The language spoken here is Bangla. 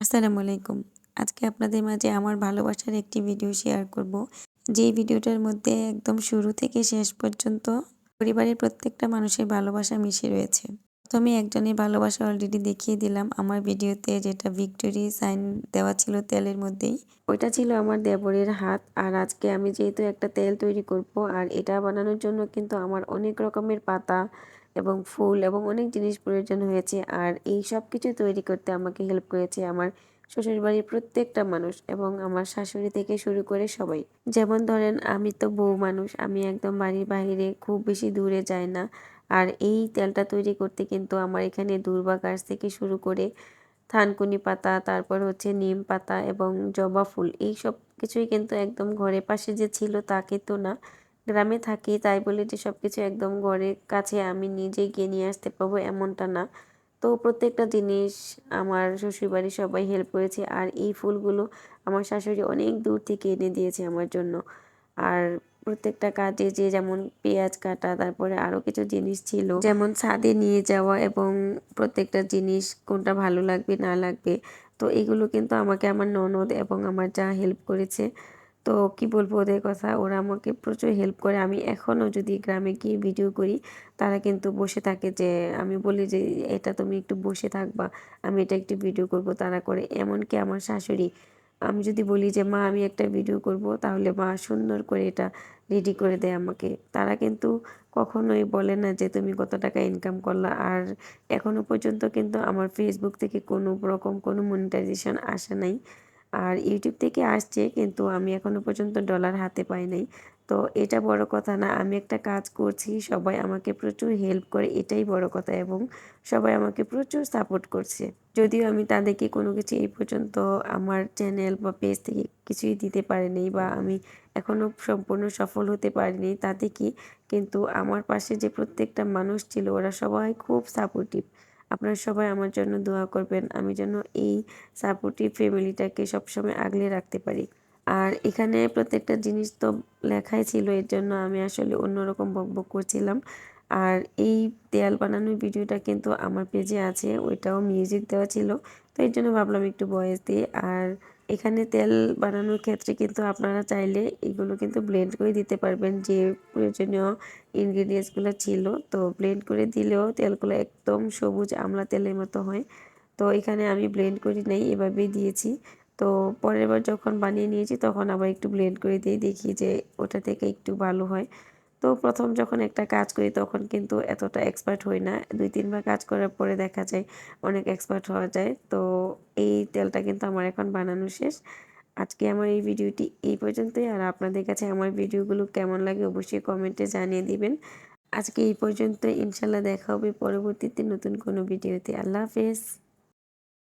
আসসালামু আলাইকুম। আজকে আপনাদের মাঝে আমার ভালোবাসার একটি ভিডিও শেয়ার করব। যেই ভিডিওটার মধ্যে একদম শুরু থেকে শেষ পর্যন্ত পরিবারের প্রত্যেকটা মানুষের ভালোবাসা মিশে রয়েছে। প্রথমে একজনের ভালোবাসা অলরেডি দেখিয়ে দিলাম আমার ভিডিওতে, যেটা ভিক্টোরি সাইন দেওয়া ছিল তেলের মধ্যেই। ওইটা ছিল আমার দেবরের হাত। আর আজকে আমি যেহেতু একটা তেল তৈরি করব, আর এটা বানানোর জন্য কিন্তু আমার অনেক রকমের পাতা এবং ফুল এবং অনেক জিনিস প্রয়োজন হয়েছে। আর এই সব কিছু তৈরি করতে আমাকে হেল্প করেছে আমার শ্বশুরবাড়ির প্রত্যেকটা মানুষ এবং আমার শাশুড়ি থেকে শুরু করে সবাই। যেমন ধরেন, আমি তো বউ মানুষ, আমি একদম বাড়ির বাইরে খুব বেশি দূরে যাই না। আর এই তেলটা তৈরি করতে কিন্তু আমার এখানে দূর্বা গাছ থেকে শুরু করে থানকুনি পাতা, তারপর হচ্ছে নিম পাতা এবং জবা ফুল, এই সব কিছুই কিন্তু একদম ঘরের পাশে যে ছিল তা কিন্তু না। গ্রামে থাকি, তাই বলে যে সব কিছু একদম ঘরের কাছে আমি নিজে গিয়ে নিয়ে আসতে পারব এমনটা না। তো প্রত্যেকটা জিনিস আমার শ্বশুরবাড়ির সবাই হেল্প করেছে আর এই ফুলগুলো আমার শাশুড়ি অনেক দূর থেকে এনে দিয়েছে আমার জন্য। আর প্রত্যেকটা কাজে যে যেমন পেঁয়াজ কাটা, তারপরে আরও কিছু জিনিস ছিল, যেমন ছাদে নিয়ে যাওয়া এবং প্রত্যেকটা জিনিস কোনটা ভালো লাগবে না লাগবে, তো এগুলো কিন্তু আমাকে আমার ননদ এবং আমার যা হেল্প করেছে তো কি বলব ওদের কথা? ওরা আমাকে প্রচুর হেল্প করে। আমি এখনও যদি গ্রামে গিয়ে ভিডিও করি, তারা কিন্তু বসে থাকে যে, আমি বলি যে, এটা তুমি একটু বসে থাকবা, আমি এটা একটু ভিডিও করব। তারা করে। এমনকি আমার শাশুড়ি, আমি যদি বলি যে, মা, আমি একটা ভিডিও করব, তাহলে মা সুন্দর করে এটা রেডি করে দেয় আমাকে। তারা কিন্তু কখনোই বলে না যে, তুমি কত টাকা ইনকাম করলা? আর এখনও পর্যন্ত কিন্তু আমার ফেসবুক থেকে কোনো রকম কোনো মনিটাইজেশন আসে নাই। আর ইউটিউব থেকে আসছে, কিন্তু আমি এখনও পর্যন্ত ডলার হাতে পাই নাই। তো এটা বড় কথা না, আমি একটা কাজ করছি, সবাই আমাকে প্রচুর হেল্প করে, এটাই বড় কথা এবং সবাই আমাকে প্রচুর সাপোর্ট করছে। যদিও আমি তাদেরকে কোনো কিছু এই পর্যন্ত আমার চ্যানেল বা পেজ থেকে কিছুই দিতে পারিনি বা আমি এখনও সম্পূর্ণ সফল হতে পারিনি তাতে কি, কিন্তু আমার পাশে যে প্রত্যেকটা মানুষ ছিল, ওরা সবাই খুব সাপোর্টিভ আপনারা সবাই আমার জন্য দোয়া করবেন। আমি যেন এই সাপোর্টিভ ফ্যামিলিটাকে সবসময় আগলে রাখতে পারি। আর এখানে প্রত্যেকটা জিনিস তো লেখাই ছিল, এর জন্য আমি আসলে অন্যরকম বকবক করছিলাম। আর এই দেয়াল বানানোর ভিডিওটা কিন্তু আমার পেজে আছে, ওইটাও মিউজিক দেওয়া ছিল। তো এর জন্য ভাবলাম একটু বয়েস দিই আর এখানে তেল বানানোর ক্ষেত্রে কিন্তু আপনারা চাইলে এগুলো কিন্তু ব্লেন্ড করে দিতে পারবেন। যে প্রয়োজনীয় ইনগ্রিডিয়েন্টসগুলো ছিল, তো ব্লেন্ড করে দিলেও তেলগুলো একদম সবুজ আমলা তেলের মতো হয়। তো এখানে আমি ব্লেন্ড করি নাই, এভাবেই দিয়েছি। তো পরের বার যখন বানিয়ে নিয়েছি, তখন আবার একটু ব্লেন্ড করে দিয়ে দেখি যে ওটা থেকে একটু ভালো হয়। তো প্রথম যখন একটা কাজ করি তখন কিন্তু এতটা এক্সপার্ট হই না। দুই, তিনবার কাজ করার পরে দেখা যায় অনেক এক্সপার্ট হওয়া যায়। তো এই তেলটা কিন্তু আমার এখন বানানো শেষ। আজকে আমার এই ভিডিওটি এই পর্যন্তই। আর আপনাদের কাছে আমার ভিডিওগুলো কেমন লাগে অবশ্যই কমেন্টে জানিয়ে দিবেন। আজকে এই পর্যন্ত। ইনশাল্লাহ দেখা হবে পরবর্তীতে নতুন কোনো ভিডিওতে। আল্লাহ হাফেজ।